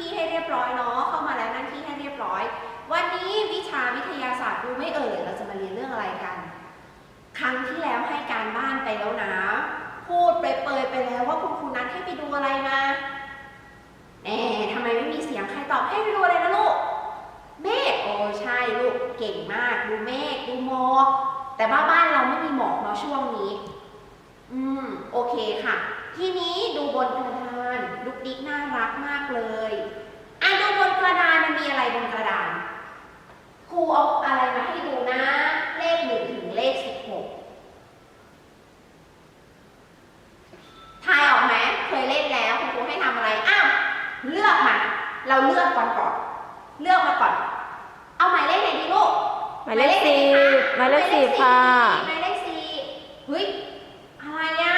ที่ให้เรียบร้อยเนาะเข้ามาแล้วนั่นที่ให้เรียบร้อย วันนี้วิชาวิทยาศาสตร์รู้ไม่เอ่ยเราจะมาเรียนเรื่องอะไรกัน ครั้งที่แล้วให้การบ้านไปแล้วนะ พูดเปรยๆไปแล้วว่าคุณครูนัดให้ไปดูอะไรมาแหมทำไมไม่มีเสียงใครตอบให้ไปดูอะไรนะลูกเมฆโอ้ใช่ลูกเก่งมากดูเมฆดูหมอกแต่ว่าบ้านเราไม่มีหมอกเนาะช่วงนี้ อืมโอเคค่ะ ทีนี้ดูบนกระ รูเอาอะไรมาให้ดูนะ เลขหนึ่งถึงเลขสิบหกทายออกไหมเคยเล่นแล้วคุณครูให้ทำอะไร อ้าว เลือกมา เราเลือกก่อนก่อน เลือกมาก่อน เอาหมายเลขไหนดีลูก หมายเลขไหนสี่ดีคะหมายเลขสี่ค่ะ หมายเลขสี่เฮ้ย อะไรอะ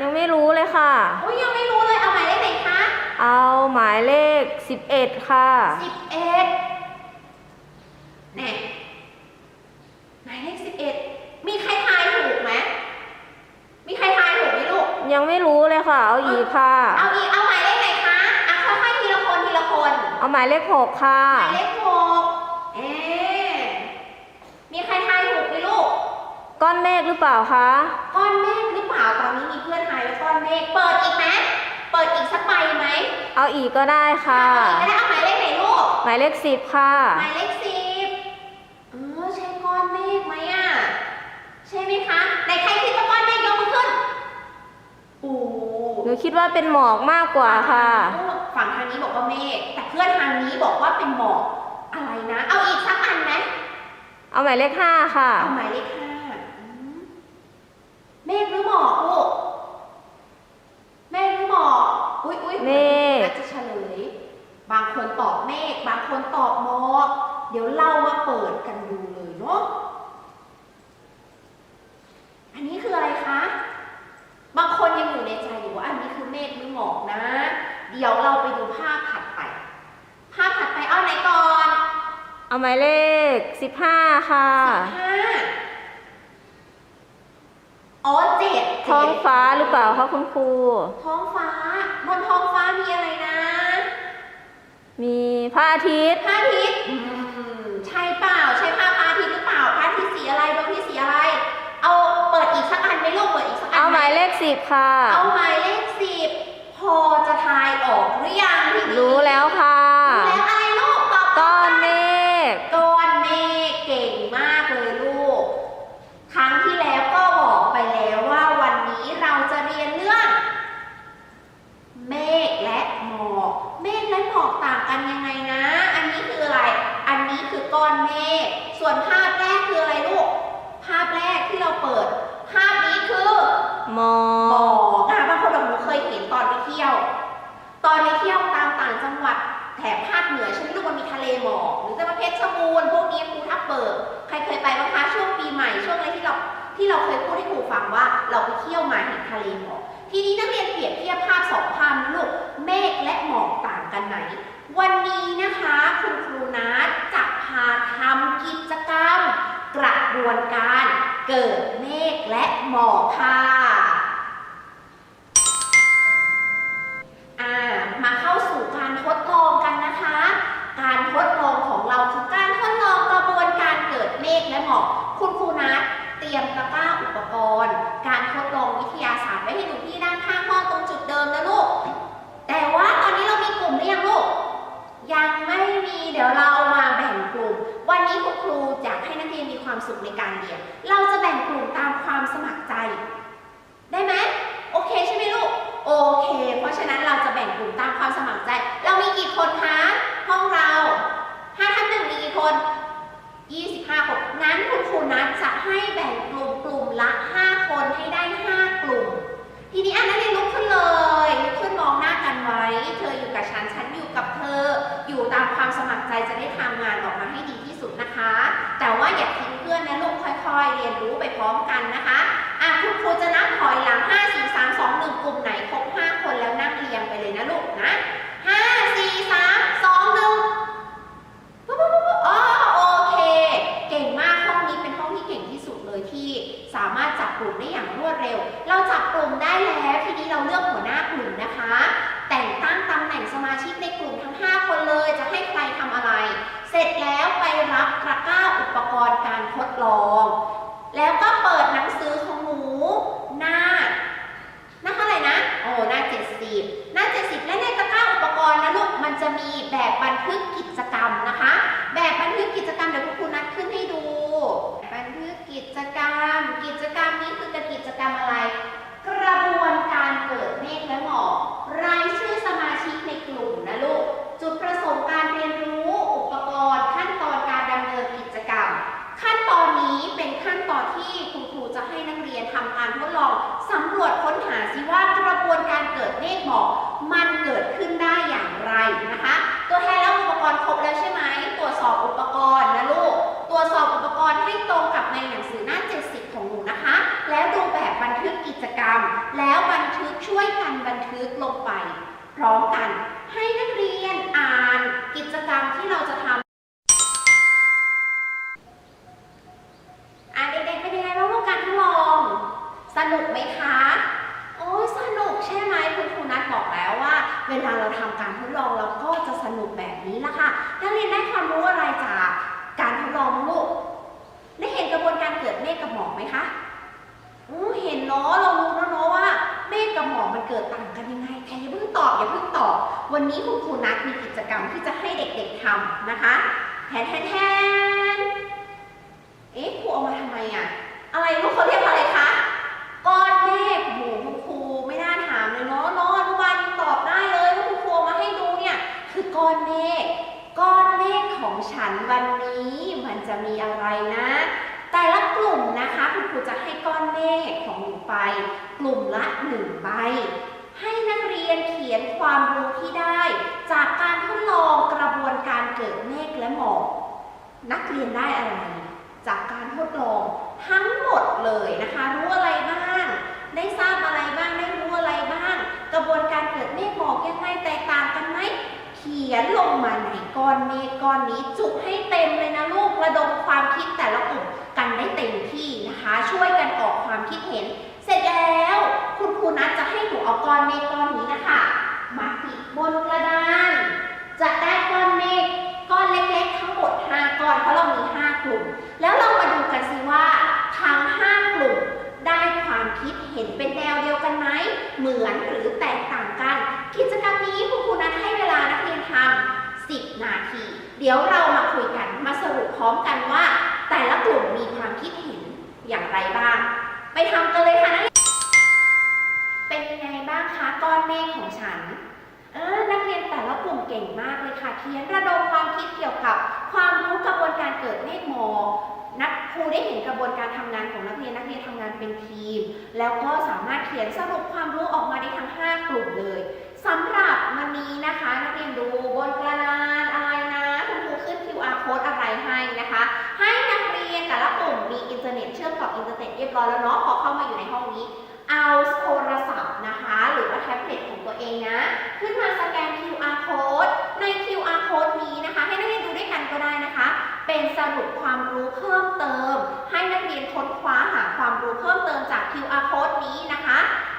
ยังไม่รู้เลยค่ะโอ้ยยังไม่รู้เลย เอาหมายเลขไหนคะ เอาหมายเลขสิบเอ็ดค่ะสิบเอ็ดแน่หมายเลขสิบเอ็ดมีใครทายถูกไหมมีใครทายถูกไหมลูก ยังไม่รู้เลยค่ะ เอาอีกค่ะ เอาอีก เอาหมายเลขไหนคะอะค่อยๆทีละคนทีละคน เอา หมายเลขหกค่ะ หมายเลขหกเอ๊ะมีใครทายถูกไหมลูก ก้อนเมฆหรือเปล่าคะ ก้อนเมฆหรือเปล่า ตอนนี้มีเพื่อนทายว่าก้อนเมฆ เปิดอีกไหมเปิดอีกสักใบไหมเอาอีกก็ได้ค่ะเอาอีกก็ได้เอาหมายเลขไหนลูก หมายเลขสิบค่ะ หมายเลขสิบเออใช่ก้อนเมฆไหมอะ ใช่ไหมคะไหนใครคิดว่าก้อนเมฆยกมือขึ้น โอ้หนูคิดว่าเป็นหมอกมากกว่าค่ะ ฝั่งทางนี้บอกว่าเมฆแต่เพื่อนทางนี้บอกว่าเป็นหมอกอะไรนะ เอาอีกสักอันไหมเอาหมายเลขห้าค่ะ เอาหมายเลขห้าอืมเมฆหรือหมอกลูกเมฆหรือหมอกอุ้ยอุ้ยเมฆน่าจะเฉลย บางคนตอบเมฆบางคนตอบหมอก เดี๋ยวเรามาเปิดกันดูเลยเนาะอันนี้คืออะไรคะ บางคนยังอยู่ในใจอยู่ว่าอันนี้คือเมฆหรือหมอกนะ เดี๋ยวเราไปดูภาพถัดไป ภาพถัดไปเอาไหนก่อนเอาหมายเลขสิบห้าค่ะสิบห้าอ๋อเจ็ดท้องฟ้าหรือเปล่าคะคุณครู ท้องฟ้า บนท้องฟ้ามีอะไรนะมีพระอาทิตย์ พระอาทิตย์อืมใช่เปล่า ใช่ภาพพระอาทิตย์หรือเปล่าพระอาทิตย์สีอะไรดวงอาทิตย์สีอะไร เอาเปิดอีกสักอันไหมลูกเปิดอีกสักอันเอาหมายไเลขสิบค่ะ เอาหมายเลขสิบพอ จะทายออกหรือยังทีนี้ รู้แล้วค่ะ รู้แล้วอะไรลูกตอบ ก้อนเมฆ ก้อนเมฆเก่งมากเลยลูก ครั้งที่แล้วก็บอกไปแล้วว่าวันนี้เราจะเรียนเรื่อง เมฆและหมอก เมฆและหมอกต่างกันยังไงนะ อันนี้คืออะไร อันนี้คือก้อนเมฆ ส่วนภาพแรกคืออะไรลูก ภาพแรกที่เราเปิด ภาพนี้คือ หมอ หมอก กอะบางคนบอกหนูเคยเห็นตอนไปเที่ยว ตอนไปเที่ยวตามต่างจังหวัดแถบภาคเหนือใช่นลูกมันมีทะเลหมอกหรือจะมาเพชรบูรณ์พวกนี้ภูทับเบิกใครเคยไปบ้างคะช่วงปีใหม่ช่วงอะไรที่เราที่เราเคยพูดให้ครูฟังว่าเราไปเที่ยวมาเห็นทะเลหมอกทีนี้นักเรียนเปรียบเทียบภาพสองภาพนะลูกเมฆและหมอกต่างกันไหน วันนี้นะคะคุณครูนัทจะพาทำกิจกรรมกระบวนการเกิดเมฆและหมอกค่ะ รียนรู้ไปพร้อมกันนะคะอะคุณครูจะนับถอยหลัง 5 4 3 2 1 กลุ่มไหนครบ 5 คนแล้วนั่งเรียงไปเลยนะลูกนะ5 4 3 2 1ปุ๊บปุ๊บปุ๊บอ๋อโอเค เก่งมากห้องนี้เป็นห้องที่เก่งที่สุดเลยที่สามารถจับกลุ่มได้อย่างรวดเร็ว เราจับกลุ่มได้แล้วทีนี้เราเลือกหัวหน้ากลุ่มนะคะ แต่งตั้งตำแหน่งสมาชิกในกลุ่มทั้ง 5 คนเลยจะให้ใครทำอะไร เสร็จแล้วไปรับตะกร้าอุปกรณ์การทดลอง แล้วก็เปิด บันทึกลงไป พร้อมกัน ให้นักเรียนอ่านกิจกรรมที่เราจะทำอะเด็กๆเป็นยังไงบ้างลูกการทดลอง สนุกไหมคะโอ้ยสนุกใช่ไหมคุณครูนัทบอกแล้วว่า เวลาเราทำการทดลองเราก็จะสนุกแบบนี้ละค่ะนักเรียนได้ความรู้อะไรจากการทดลองลูกได้เห็นกระบวนการเกิดเมฆกับหมอกไหมคะอือเห็นเนาะเรา กับหมอมันเกิดต่างกันยังไงแต่อย่าเพิ่งตอบอย่าเพิ่งตอบ วันนี้คุณครูนัทมีกิจกรรมที่จะให้เด็กๆทำนะคะแทนแทนแทนเอ๊ะครูเอามาทำไมอะ อะไรลูกเขาเรียกอะไรคะก้อนเมฆโหคุณครูไม่น่าถามเลยเนาะเนาะอนุบาลตอบได้เลยว่าคุณครูมาให้ดูเนี่ย คือก้อนเมฆก้อนเมฆของฉันวันนี้มันจะมีอะไรนะ แต่ละกลุ่มนะคะคุณครูจะให้ก้อนเมฆ ไป กลุ่มละหนึ่งใบ ให้นักเรียนเขียนความรู้ที่ได้ จากการทดลองกระบวนการเกิดเมฆและหมอก นักเรียนได้อะไร จากการทดลองทั้งหมดเลยนะคะ รู้อะไรบ้าง ได้ทราบอะไรบ้าง ได้รู้อะไรบ้าง กระบวนการเกิดเมฆหมอกยังไงแตกต่างกันไหม เขียนลงมาในก้อนเมฆก้อนนี้จุให้เต็มเลยนะลูก อาก้อนเมฆก้อนนี้นะคะมาติดบนกระดาน จะได้ก้อนเมฆก้อนเล็กๆ ทั้งหมด5ก้อนเพราะเรามี 5 กลุ่ม แล้วเรามาดูกันสิว่าทั้ง 5 กลุ่มได้ความคิดเห็นเป็นแนวเดียวกันไหมเหมือนหรือแตกต่างกัน กิจกรรมนี้คุณครูนัทให้เวลานักเรียนทำ10 นาที เดี๋ยวเรามาคุยกันมาสรุปพร้อมกันว่า แต่ละกลุ่มมีความคิดเห็นอย่างไรบ้าง ไปทำกันเลยค่ะนักเรียน เป็นยังไงบ้างคะก้อนเมฆของฉัน เออ นักเรียนแต่ละกลุ่มเก่งมากเลยค่ะ เขียนระดมความคิดเกี่ยวกับ ความรู้กระบวนการเกิดเมฆหมอกนักครูได้เห็นกระบวนการทำงานของนักเรียนนักเรียนทำงานเป็นทีม แล้วก็สามารถเขียนสรุปความรู้ออกมาได้ทั้ง 5 กลุ่มเลยสำหรับวันนี้ ยบร้อยแล้วเนาะพอเข้ามาอยู่ในห้องนี้ เอาโทรศัพท์นะคะ หรือว่าแท็บเล็ตของตัวเองนะ ขึ้นมาสแกน QR code ใน QR code นี้นะคะ ให้นักเรียนดูด้วยกันก็ได้นะคะ เป็นสรุปความรู้เพิ่มเติม ให้นักเรียนค้นคว้าหาความรู้เพิ่มเติมจาก QR code นี้นะคะ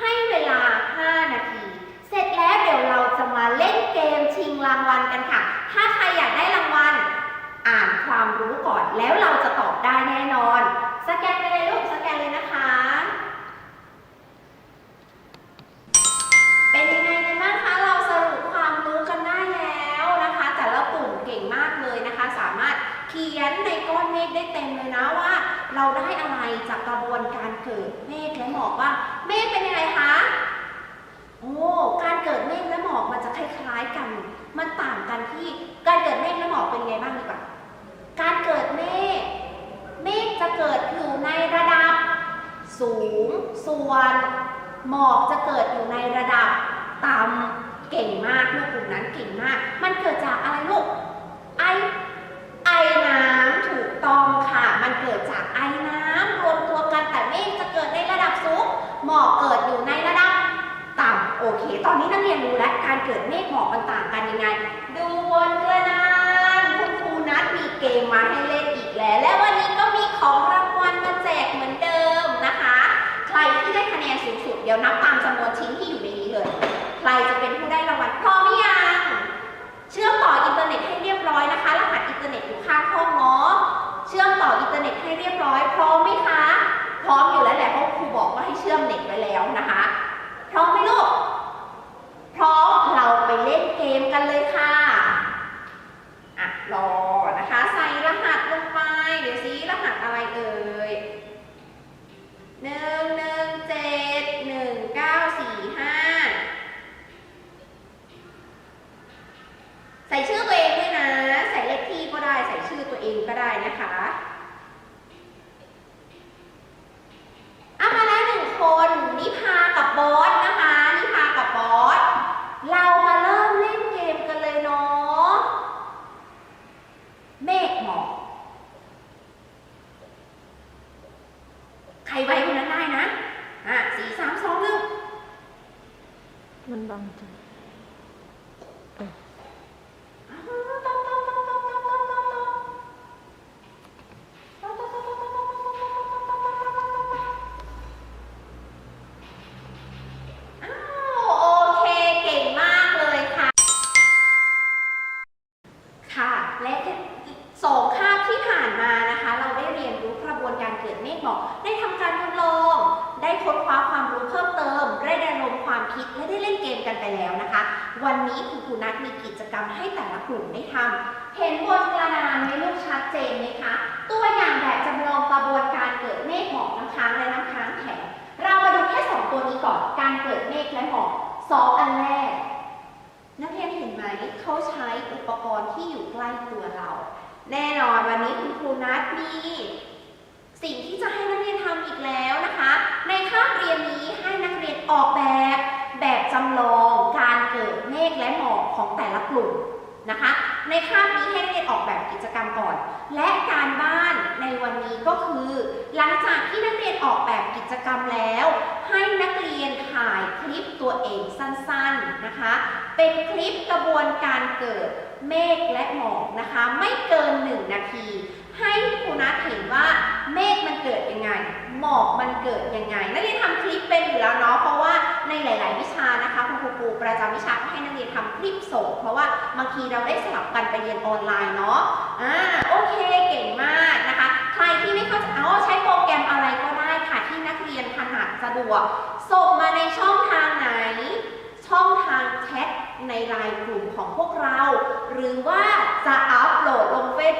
ให้เวลา 5 นาที เสร็จแล้วเดี๋ยวเราจะมาเล่นเกมชิงรางวัลกันค่ะ ถ้าใครอยากได้รางวัลอ่านความรู้ก่อนแล้วเราจะตอบได้แน่นอน สแกนไปเลยลูกสแกนเลยนะคะ เป็นยังไงกันบ้างคะ เราสรุปความรู้กันได้แล้วนะคะ แต่ละกลุ่มเก่งมากเลยนะคะ สามารถเขียนในก้อนเมฆได้เต็มเลยนะว่า เราได้อะไรจากกระบวนการเกิดเมฆ และหมอกว่า เมฆเป็นยังไงคะ โอ้ การเกิดเมฆและหมอกมันจะคล้ายๆกัน มันต่างกันที่การเกิดเมฆและหมอกเป็นไงบ้างดีกว่า การเกิดเมฆ เมฆจะเกิดอยู่ในระดับ สูง ส่วน หมอกจะเกิดอยู่ในระดับต่ำ เก่งมากลูกกลุ่มนั้นเก่งมาก มันเกิดจากอะไรลูก ไอ ไอน้ำถูกต้องค่ะ มันเกิดจากไอ โอเค ตอนนี้นักเรียนรู้แล้วการเกิดเมฆหมอกมันต่างกันยังไง ดูวนกระนานคุณครูนัดมีเกมมาให้เล่นอีกแล้ว และวันนี้ก็มีของรางวัลมาแจกเหมือนเดิมนะคะ ใครที่ได้คะแนนสูงสุด เดี๋ยวนับตามจำนวนชิ้นที่อยู่ในนี้เลย ใครจะเป็นผู้ได้รางวัลพร้อมหรือยัง เชื่อมต่ออินเทอร์เน็ตให้เรียบร้อยนะคะ รหัสอินเทอร์เน็ตอยู่ข้างห้องเนาะ เชื่อมต่ออินเทอร์เน็ตให้เรียบร้อย พร้อมไหมคะ พร้อมอยู่แล้วแหละเพราะครูบอกว่าให้เชื่อมเน็ตไว้แล้วนะคะ พร้อมไหมลูก ร้อมเราไปเล่นเกมกันเลยค่ะอะรอนะคะ ใส่รหัสลงไป เดี๋ยวซิรหัสอะไรเอ่ยหนึ่งหนึ่งเจ็ดหนึ่งเก้าสี่ห้าใส่ชื่อตัวเองด้วยนะ ใส่เลขที่ก็ได้ ใส่ชื่อตัวเองก็ได้นะคะเอามาแล้วหนึ่งคนนิพากับบอสนะคะนิพากับบอส เรามาเริ่มเล่นเกมกันเลยเนาะ เมฆหมอก ใครไว้คนนั้นได้นะ อะสี่สามสองหนึ่ง มันบังจัง อ้ ความคิดและได้เล่นเกมกันไปแล้วนะคะ วันนี้คุณครูนัทมีกิจกรรมให้แต่ละกลุ่มได้ทำเห็นบนกระดานไหมลูกชัดเจนไหมคะ ตัวอย่างแบบจำลองกระบวนการเกิดเมฆหมอกน้ำค้างและน้ำค้างแข็งเรามาดูแค่สองตัวนี้ก่อนการเกิดเมฆและหมอกสองอันแรกนักเรียนเห็นไหมเขาใช้อุปกรณ์ที่อยู่ใกล้ตัวเรา แน่นอนวันนี้คุณครูนัทมี สิ่งที่จะให้นักเรียนทำอีกแล้วนะคะ ในคาบเรียนนี้ให้นักเรียนออกแบบ แบบจำลองการเกิดเมฆและหมอกของแต่ละกลุ่มนะคะ ในคาบนี้ให้นักเรียนออกแบบกิจกรรมก่อน และการบ้านในวันนี้ก็คือ หลังจากที่นักเรียนออกแบบกิจกรรมแล้ว ให้นักเรียนถ่ายคลิปตัวเองสั้นๆนะคะ เป็นคลิปกระบวนการเกิดเมฆและหมอกนะคะ ไม่เกิน 1 นาที ให้ครูนัทเห็นว่า ยังไง หมอกมันเกิดยังไง นักเรียนทำคลิปเป็นอยู่แล้วเนาะ เพราะว่าในหลาย ๆ วิชานะคะคุณครูปูประจำวิชาก็ให้นักเรียนทำคลิปส่ง เพราะว่าบางทีเราได้สลับกันไปเรียนออนไลน์เนาะ อ่า โอเค เก่งมากนะคะ ใครที่ไม่เข้าใจเอาใช้โปรแกรมอะไรก็ได้ค่ะที่นักเรียนถนัดสะดวก ส่งมาในช่องทางไหน ช่องทางแชทในไลน์กลุ่มของพวกเรา หรือว่าจะอัพโหลดลงเฟซ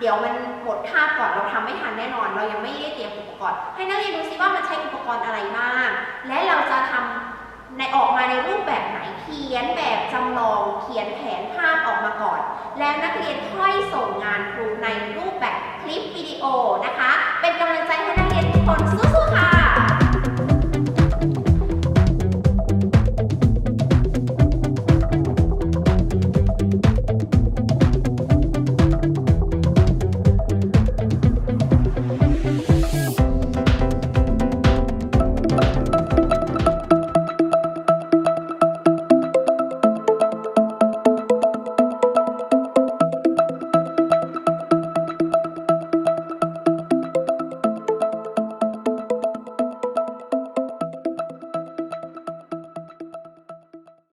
เดี๋ยวมันหมดคาก่อนเราทำไม่ทันแน่นอน เรายังไม่ได้เตรียมอุปกรณ์ ให้นักเรียนดูซิว่ามันใช้อุปกรณ์อะไรบ้าง และเราจะทำในออกมาในรูปแบบไหนเขียนแบบจำลอง เขียนแผนภาพออกมาก่อน แล้วนักเรียนค่อยส่งงานครูในรูปแบบคลิปวิดีโอนะคะ เป็นกำลังใจให้นักเรียนทุกคนสู้ๆค่ะ